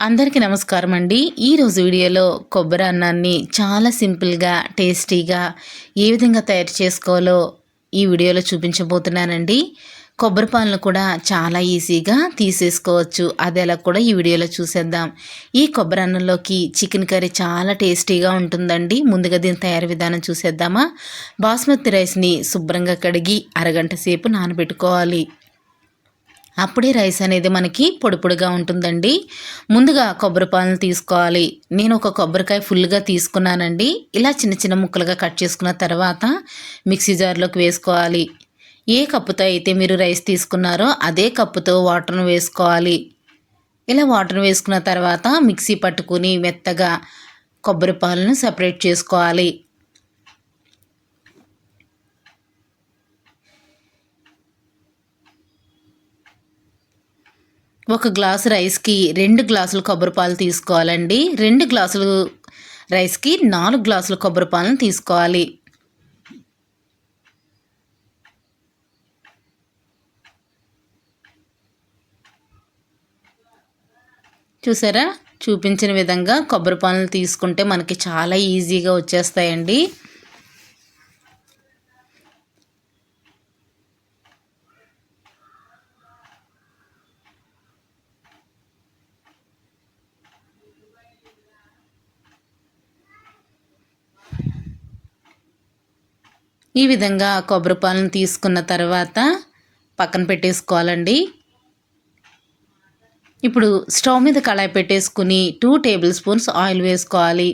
అందరికీ నమస్కారం అండి. ఈరోజు వీడియోలో కొబ్బరి అన్నాన్ని చాలా సింపుల్గా టేస్టీగా ఏ విధంగా తయారు చేసుకోవాలో ఈ వీడియోలో చూపించబోతున్నానండి. కొబ్బరి పాలను కూడా చాలా ఈజీగా తీసేసుకోవచ్చు. అది ఎలా కూడా ఈ వీడియోలో చూసేద్దాం. ఈ కొబ్బరి అన్నంలోకి చికెన్ కర్రీ చాలా టేస్టీగా ఉంటుందండి. ముందుగా దీని తయారీ విధానం చూసేద్దామా? బాస్మతి రైస్ని శుభ్రంగా కడిగి అరగంట సేపు నానబెట్టుకోవాలి. అప్పుడే రైస్ అనేది మనకి పొడిపొడిగా ఉంటుందండి. ముందుగా కొబ్బరి పాలను తీసుకోవాలి. నేను ఒక కొబ్బరికాయ ఫుల్గా తీసుకున్నానండి. ఇలా చిన్న చిన్న ముక్కలుగా కట్ చేసుకున్న తర్వాత మిక్సీ జార్లోకి వేసుకోవాలి. ఏ కప్పుతో అయితే మీరు రైస్ తీసుకున్నారో అదే కప్పుతో వాటర్ను వేసుకోవాలి. ఇలా వాటర్ వేసుకున్న తర్వాత మిక్సీ పట్టుకుని మెత్తగా కొబ్బరి పాలను సపరేట్ చేసుకోవాలి. ఒక గ్లాసు రైస్కి రెండు గ్లాసులు కొబ్బరి పాలు తీసుకోవాలండి. రెండు గ్లాసులు రైస్కి నాలుగు గ్లాసులు కొబ్బరి పాలను తీసుకోవాలి. చూసారా? చూపించిన విధంగా కొబ్బరి పాలను తీసుకుంటే మనకి చాలా ఈజీగా వచ్చేస్తాయండి. ఈ విధంగా కొబ్బరి పాలను తీసుకున్న తర్వాత పక్కన పెట్టేసుకోవాలండి. ఇప్పుడు స్టవ్ మీద కళాయి పెట్టేసుకుని టూ టేబుల్ స్పూన్స్ ఆయిల్ వేసుకోవాలి.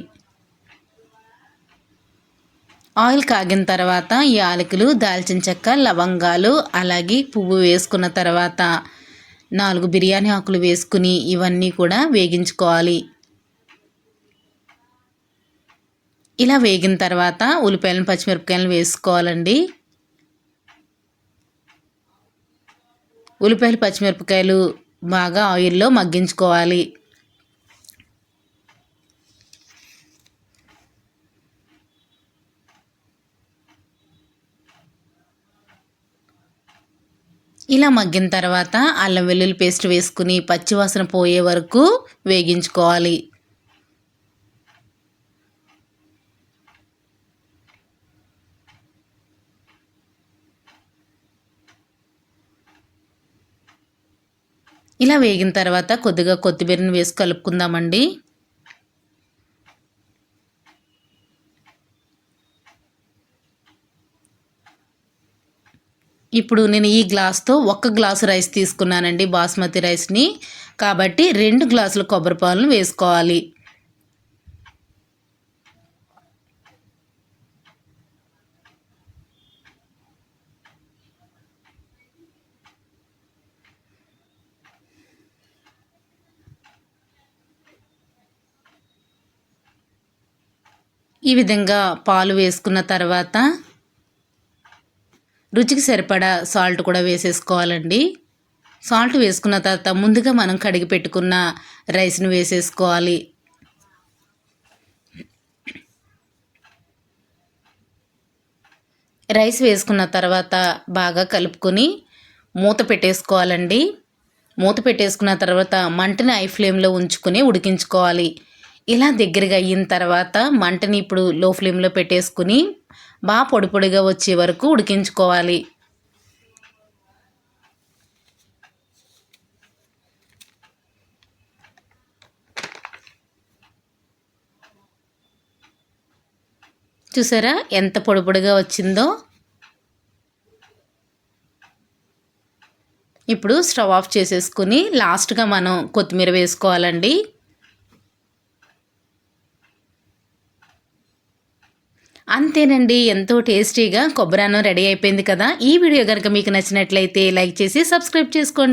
ఆయిల్ కాగిన తర్వాత యాలకులు దాల్చిన చెక్క లవంగాలు అలాగే పువ్వు వేసుకున్న తర్వాత నాలుగు బిర్యానీ ఆకులు వేసుకుని ఇవన్నీ కూడా వేగించుకోవాలి. ఇలా వేగిన తర్వాత ఉల్లిపాయలను పచ్చిమిరపకాయలను వేసుకోవాలండి. ఉల్లిపాయలు పచ్చిమిరపకాయలు బాగా ఆయిల్లో మగ్గించుకోవాలి. ఇలా మగ్గిన తర్వాత అల్లం వెల్లుల్లి పేస్ట్ వేసుకుని పచ్చివాసన పోయే వరకు వేగించుకోవాలి. ఇలా వేగిన తర్వాత కొద్దిగా కొత్తిమీరని వేసి కలుపుకుందామండి. ఇప్పుడు నేను ఈ గ్లాస్తో ఒక్క గ్లాసు రైస్ తీసుకున్నానండి బాస్మతి రైస్ని. కాబట్టి రెండు గ్లాసుల కొబ్బరి పాలను వేసుకోవాలి. ఈ విధంగా పాలు వేసుకున్న తర్వాత రుచికి సరిపడా సాల్ట్ కూడా వేసేసుకోవాలండి. సాల్ట్ వేసుకున్న తర్వాత ముందుగా మనం కడిగి పెట్టుకున్న రైస్ను వేసేసుకోవాలి. రైస్ వేసుకున్న తర్వాత బాగా కలుపుకొని మూత పెట్టేసుకోవాలండి. మూత పెట్టేసుకున్న తర్వాత మంటని ఐ ఫ్లేమ్లో ఉంచుకొని ఉడికించుకోవాలి. ఇలా దగ్గరగా అయిన తర్వాత మంటని ఇప్పుడు లో ఫ్లేమ్లో పెట్టేసుకుని బాగా పొడి పొడిగా వచ్చే వరకు ఉడికించుకోవాలి. చూసారా ఎంత పొడి పొడిగా వచ్చిందో? ఇప్పుడు స్టవ్ ఆఫ్ చేసేసుకుని లాస్ట్గా మనం కొత్తిమీర వేసుకోవాలండి. అంతేనండి ఎంతో టేస్టీగా కొబ్బరి రెడీ అయిపోయింది కదా. ఈ వీడియో కనుక మీకు నచ్చినట్లయితే లైక్ చేసి సబ్స్క్రైబ్ చేసుకోండి.